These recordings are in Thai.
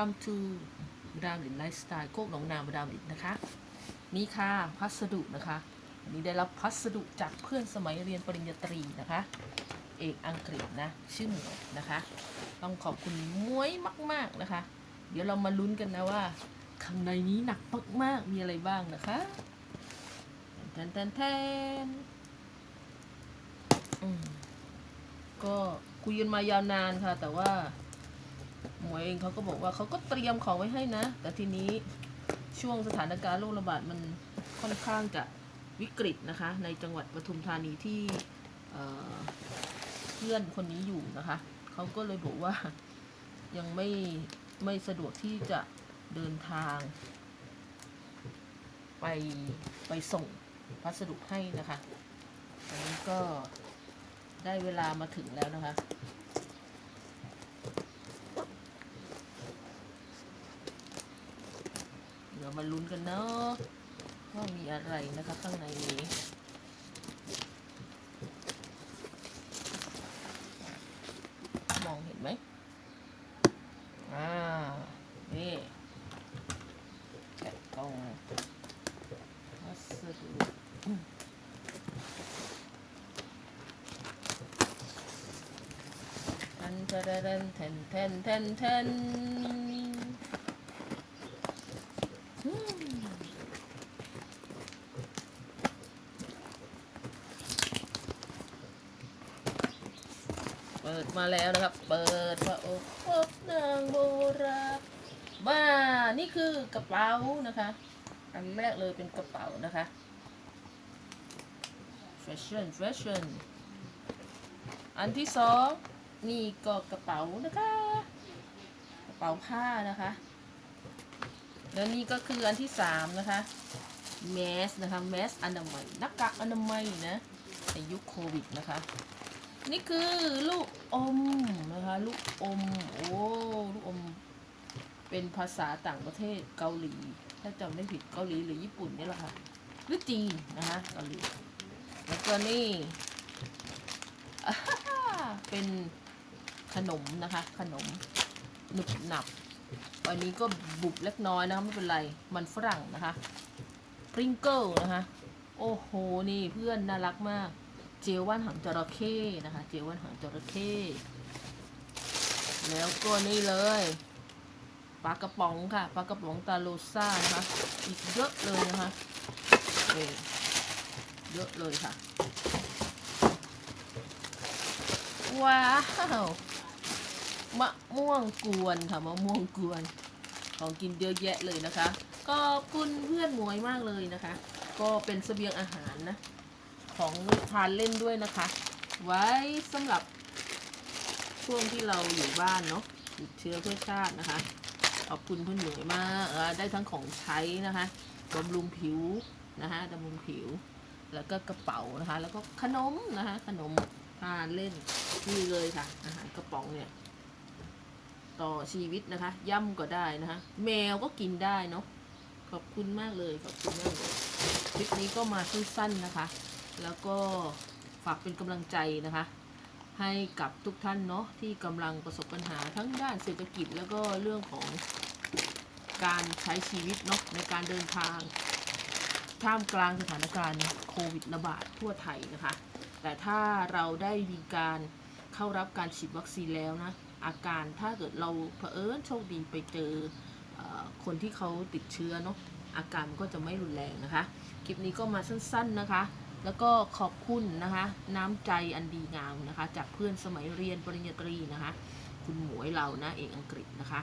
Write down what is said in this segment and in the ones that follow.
welcome to ดามลินไลฟ์สไตล์โคกหนองนามาดามลินนะคะ นี่ค่ะพัสดุนะคะนนี้ได้รับพัสดุจากเพื่อนสมัยเรียนปริญญาตรีนะคะ เอกอังกฤษนะ ชื่อหมวยนะคะ ต้องขอบคุณมวยมาก ๆนะคะ เดี๋ยวเรามาลุ้นกันนะว่าข้างในนี้หนักมากๆมีอะไรบ้างนะคะแทนแทนแทนก็คุยกันมายาวนานค่ะ แต่ว่า หมวยเองเขาก็บอกว่าเขาก็เตรียมของไว้ให้นะ แต่ทีนี้ช่วงสถานการณ์โรคระบาดมันค่อนข้างจะวิกฤตนะคะ ในจังหวัดปทุมธานีที่เพื่อนคนนี้อยู่นะคะ เขาก็เลยบอกว่ายังไม่ไม่สะดวกที่จะเดินทาง ไปไปส่งพัสดุให้นะคะอันนี้ก็ได้เวลามาถึงแล้วนะคะ เดี๋ ยวมาลุ้นกันเนาะว่ามีอะไรนะคะข้างในนี้มองเห็นไหมอ่า นี่แกะกล่องวัสดุอืมทันทะรนแทนแทนแทนแทน เปิดมาแล้วนะครับ เปิดพระอบพบนางโบราณบ้านี่คือกระเป๋านะคะ อันแรกเลยเป็นกระเป๋านะคะแฟชั่นแฟชั่นอันที่สองนี่ก็กระเป๋านะคะ กระเป๋าผ้านะคะ แล้วนี่ก็คืออันที่สามนะคะ แมสนะคะแมสอนามัยหน้ากากอนามัยนะในยุคโควิดนะคะ นี่คือลูกอมนะคะลูกอมโอ้ลูกอม เป็นภาษาต่างประเทศเกาหลี ถ้าจำไม่ผิดเกาหลีหรือญี่ปุ่นนี่แหละค่ะหรือจีนนะคะเกาหลีแล้วก็นี่เป็นขนมนะคะ ขนมหนุบหนับ อันนี้ก็บุบเล็กน้อยนะคะไม่เป็นไร มันฝรั่งนะคะปริงเกิลนะคะ โอ้โห นี่เพื่อนน่ารักมาก เจลว่านหางจระเข้นะคะ เจลว่านหางจระเข้แล้วก็นี่เลยปลากระป๋องค่ะปลากระป๋องตาโลซ่านะคะอีกเยอะเลยนะคะเยอะเลยค่ะ ว้าว มะม่วงกวนค่ะมะม่วงกวน ของกินเยอะแยะเลยนะคะขอบคุณเพื่อนหมวยมากเลยนะคะ ก็เป็นเสบียงอาหารนะ ของทานเล่นด้วยนะคะ ไว้สำหรับช่วงที่เราอยู่บ้านเนาะหยุดเชื้อเพื่อชาตินะคะ ขอบคุณเพื่อนหมวยมากเออได้ทั้งของใช้นะคะบำรุงผิวนะคะบำรุงผิว แล้วก็กระเป๋านะคะ แล้วก็ขนมนะคะ ขนมทานเล่นนี่เลยค่ะอาหารกระป๋องเนี่ย ต่อชีวิตนะคะ ย่ำก็ได้นะคะ แมวก็กินได้เนาะขอบคุณมากเลยขอบคุณมากเลยคลิปนี้ก็มาสั้นๆนะคะ แล้วก็ฝากเป็นกำลังใจนะคะ ให้กับทุกท่านเนาะที่กำลังประสบปัญหาทั้งด้านเศรษฐกิจแล้วก็เรื่องของการใช้ชีวิตเนาะในการเดินทาง ท่ามกลางสถานการณ์โควิดระบาดทั่วไทยนะคะ แต่ถ้าเราได้มีการ เข้ารับการฉีดวัคซีนแล้วนะ อาการถ้าเกิดเราเผอิญโชคดีไปเจอคนที่เขาติดเชื้อเนาะอาการมันก็จะไม่รุนแรงนะคะ คลิปนี้ก็มาสั้นๆนะคะ แล้วก็ขอบคุณนะคะ น้ำใจอันดีงามนะคะ จากเพื่อนสมัยเรียนปริญญาตรีนะคะ คุณหมวยเรานะเอกอังกฤษนะคะ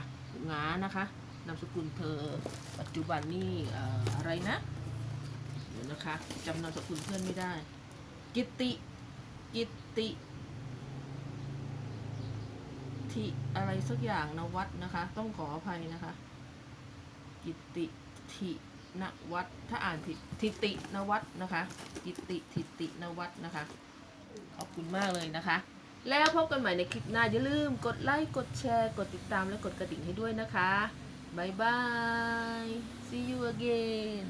งานะคะนามสกุลเธอปัจจุบันนี่ออะไรนะเดี๋ยวนะคะจำนามสกุลเพื่อนไม่ได้ กิตติกิติิอะไรสักอย่างนวัดนะคะ ต้องขออภัยนะคะ กิตติทินวัดถ้าอ่านผิดทิตินวัดนะคะ กิตติทิตินวัดนะคะ ขอบคุณมากเลยนะคะ แล้วพบกันใหม่ในคลิปหน้า อย่าลืมกดไลค์กดแชร์กดติดตามและกดกระดิ่งให้ด้วยนะคะบายบาย see you again